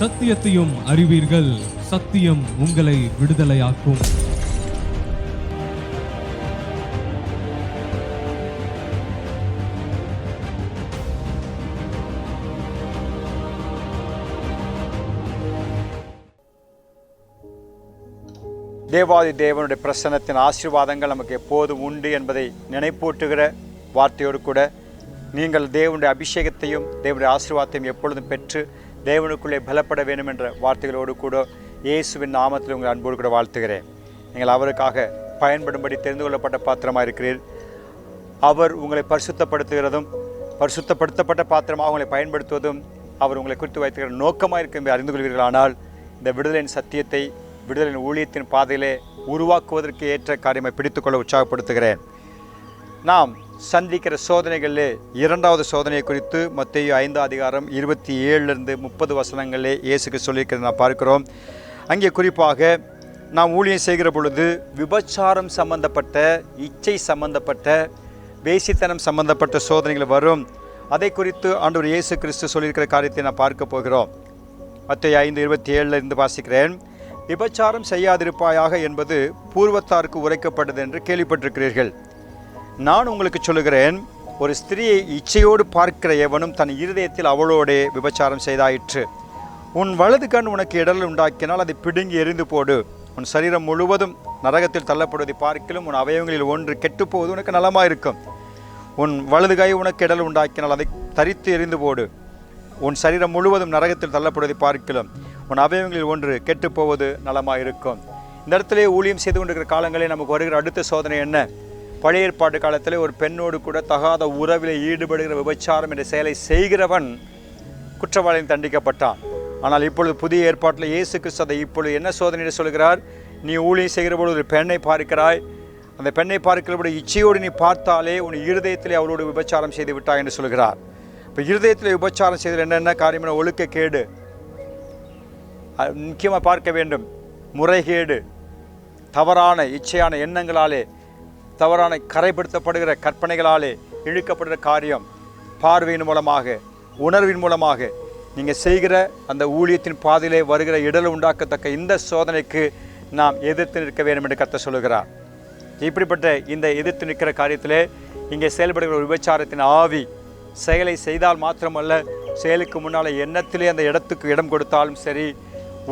சத்தியத்தையும் அறிவீர்கள். சத்தியம் உங்களை விடுதலையாக்கும். தேவாதி தேவனுடைய பிரசன்னத்தின் ஆசீர்வாதங்கள் நமக்கு எப்போதும் உண்டு என்பதை நினைப்பூட்டுகிற வார்த்தையோடு கூட நீங்கள் தேவனுடைய அபிஷேகத்தையும் தேவனுடைய ஆசீர்வாதத்தையும் எப்பொழுதும் பெற்று தேவனுக்குள்ளே பலப்பட வேண்டும் என்ற வார்த்தைகளோடு கூட இயேசுவின் நாமத்தில் உங்கள் அன்போடு கூட வாழ்த்துகிறேன். நீங்கள் அவருக்காக பயன்படும்படி தெரிந்து கொள்ளப்பட்ட பாத்திரமாக இருக்கிறீர். அவர் உங்களை பரிசுத்தப்படுத்துகிறதும் பரிசுத்தப்படுத்தப்பட்ட பாத்திரமாக உங்களை பயன்படுத்துவதும் அவர் உங்களை குறித்து வைத்துகிற நோக்கமாக இருக்கும் என்று அறிந்து கொள்வீர்களானால் இந்த விடுதலையின் சத்தியத்தை விடுதலையின் ஊழியத்தின் பாதையிலே உருவாக்குவதற்கு ஏற்ற காரியமை பிடித்துக்கொள்ள உற்சாகப்படுத்துகிறேன். நாம் சந்திக்கிற சோதனைகளிலே இரண்டாவது சோதனை குறித்து மத்திய ஐந்து அதிகாரம் இருபத்தி ஏழுலேருந்து முப்பது வசனங்களே இயேசுக்கு சொல்லியிருக்கிறத நாம் பார்க்கிறோம். அங்கே குறிப்பாக நாம் ஊழியம் செய்கிற பொழுது விபச்சாரம் சம்பந்தப்பட்ட இச்சை சம்பந்தப்பட்ட வேசித்தனம் சம்பந்தப்பட்ட சோதனைகள் வரும். அதை குறித்து ஆண்டவர் இயேசு கிறிஸ்து சொல்லியிருக்கிற காரியத்தை நான் பார்க்க போகிறோம். மத்திய ஐந்து இருபத்தி ஏழில் இருந்து வாசிக்கிறேன். விபச்சாரம் செய்யாதிருப்பாயாக என்பது பூர்வத்தாருக்கு உரைக்கப்பட்டது என்று கேள்விப்பட்டிருக்கிறீர்கள். நான் உங்களுக்கு சொல்லுகிறேன் ஒரு ஸ்திரியை இச்சையோடு பார்க்கிற எவனும் தன் இருதயத்தில் அவளோடே விபச்சாரம் செய்தாயிற்று. உன் வலது கண் உனக்கு இடல் உண்டாக்கினால் அதை பிடுங்கி எரிந்து போடு. உன் சரீரம் முழுவதும் நரகத்தில் தள்ளப்படுவதை பார்க்கிலும் உன் அவயவங்களில் ஒன்று கெட்டுப்போவது உனக்கு நலமாக இருக்கும் உன் வலது கை உனக்கு இடல் உண்டாக்கினால் அதை தரித்து எரிந்து போடு. உன் சரீரம் முழுவதும் நரகத்தில் தள்ளப்படுவதை பார்க்கலாம் உன் அவயவங்களில் ஒன்று கெட்டுப்போவது நலமாக இருக்கும் இந்த இடத்துல ஊழியம் செய்து கொண்டிருக்கிற காலங்களில் நமக்கு வருகிற அடுத்த சோதனை என்ன? பழைய ஏற்பாட்டு காலத்தில் ஒரு பெண்ணோடு கூட தகாத உறவில் ஈடுபடுகிற விபச்சாரம் என்ற செயலை செய்கிறவன் குற்றவாளியின் தண்டிக்கப்பட்டான். ஆனால் இப்பொழுது புதிய ஏற்பாட்டில் இயேசு கிறிஸ்து இப்பொழுது என்ன சோதனை சொல்கிறார்? நீ ஊழியம் செய்கிற ஒரு பெண்ணை பார்க்கிறாய். அந்த பெண்ணை பார்க்கிறபோது இச்சையோடு நீ பார்த்தாலே உன் இருதயத்திலே அவளோடு விபச்சாரம் செய்து விட்டாய் என்று சொல்கிறார். இப்போ இருதயத்தில் விபச்சாரம் செய்தல் என்னென்ன? காரியம் ஒழுக்க கேடு. முக்கியமாக பார்க்க வேண்டும். முறைகேடு. தவறான இச்சையான எண்ணங்களாலே தவறான கரைப்படுத்தப்படுகிற கற்பனைகளாலே இழுக்கப்படுகிற காரியம் பார்வையின் மூலமாக உணர்வின் மூலமாக நீங்கள் செய்கிற அந்த ஊழியத்தின் பாதையிலே வருகிற இடல் உண்டாக்கத்தக்க இந்த சோதனைக்கு நாம் எதிர்த்து நிற்க வேண்டும் என்று கத்த சொல்லுகிறார். இப்படிப்பட்ட இந்த எதிர்த்து நிற்கிற காரியத்திலே இங்கே செயல்படுகிற ஒரு விபச்சாரத்தின் ஆவி செயலை செய்தால் மாத்திரமல்ல செயலுக்கு முன்னால் எண்ணத்திலே அந்த இடத்துக்கு இடம் கொடுத்தாலும் சரி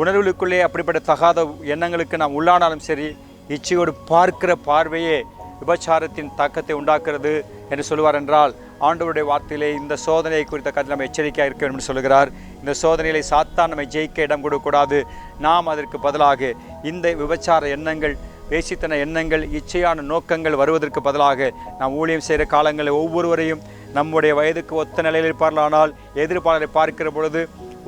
உணர்வுகளுக்குள்ளே அப்படிப்பட்ட தகாத எண்ணங்களுக்கு நாம் உள்ளானாலும் சரி இச்சையோடு பார்க்கிற பார்வையே விபச்சாரத்தின் தாக்கத்தை உண்டாக்குறது என்று சொல்லுவார் என்றால் ஆண்டவருடைய வார்த்தையிலே இந்த சோதனையை குறித்த கருத்தில் நம்ம எச்சரிக்கையாக இருக்க வேண்டும் என்று சொல்கிறார் இந்த சோதனைகளை சாத்தான் நம்மை ஜெயிக்க இடம் கொடுக்கக்கூடாது. நாம் அதற்கு பதிலாக இந்த விபச்சார எண்ணங்கள் பேசித்தன எண்ணங்கள் இச்சையான நோக்கங்கள் வருவதற்கு பதிலாக நாம் ஊழியம் செய்கிற காலங்களில் ஒவ்வொருவரையும் நம்முடைய வயதுக்கு ஒத்த நிலையில் இருப்பார்களானால் எதிர்ப்பாளரை பார்க்கிற பொழுது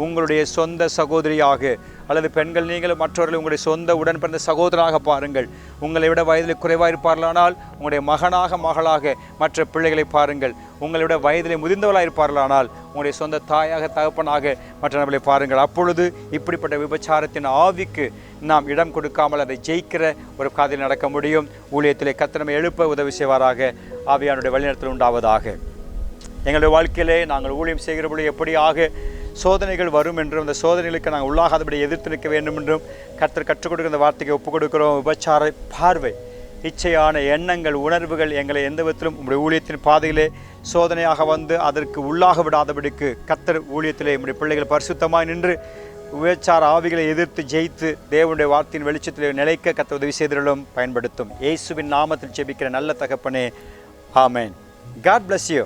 உங்களுடைய சொந்த சகோதரியாக அல்லது பெண்கள் நீங்களும் மற்றவர்கள் உங்களுடைய சொந்த உடன் பிறந்த சகோதரனாக பாருங்கள். உங்களை விட வயதில் குறைவாக இருப்பார்களானால் உங்களுடைய மகனாக மகளாக மற்ற பிள்ளைகளை பாருங்கள். உங்களை விட வயதிலே முதிர்ந்தவளாக இருப்பார்களானால் உங்களுடைய சொந்த தாயாக தகப்பனாக மற்ற நபர்களை பாருங்கள். அப்பொழுது இப்படிப்பட்ட விபச்சாரத்தின் ஆவிக்கு நாம் இடம் கொடுக்காமல் அதை ஜெயிக்கிற ஒரு காதில் நடக்க முடியும். ஊழியத்திலே கத்தனமை எழுப்ப உதவி செய்வாராக. ஆவியானுடைய வழிநடத்தல் உண்டாவதாக. எங்களுடைய வாழ்க்கையிலே நாங்கள் ஊழியம் செய்கிற பொழுது எப்படியாக சோதனைகள் வரும் என்றும் அந்த சோதனைகளுக்கு நாங்கள் உள்ளாகாதபடி எதிர்த்து நிற்க வேண்டும் என்றும் கர்த்தர் கற்றுக் கொடுக்கிற வார்த்தைக்கு ஒப்புக் கொடுக்கிறோம். விபச்சார பார்வை இச்சையான எண்ணங்கள் உணர்வுகள் எங்களை எந்த விதத்திலும் உங்களுடைய ஊழியத்தின் பாதையிலே சோதனையாக வந்து அதற்கு உள்ளாக விடாதபடிக்கு கத்தர் ஊழியத்திலே உங்களுடைய பிள்ளைகள் பரிசுத்தமாய் நின்று விபச்சார ஆவிகளை எதிர்த்து ஜெயித்து தேவனுடைய வார்த்தையின் வெளிச்சத்தில் நிலைக்க கத்த உதவி செய்திலும் பயன்படுத்தும். இயேசுவின் நாமத்தில் ஜெபிக்கிற நல்ல தகப்பனே ஆமேன். God bless you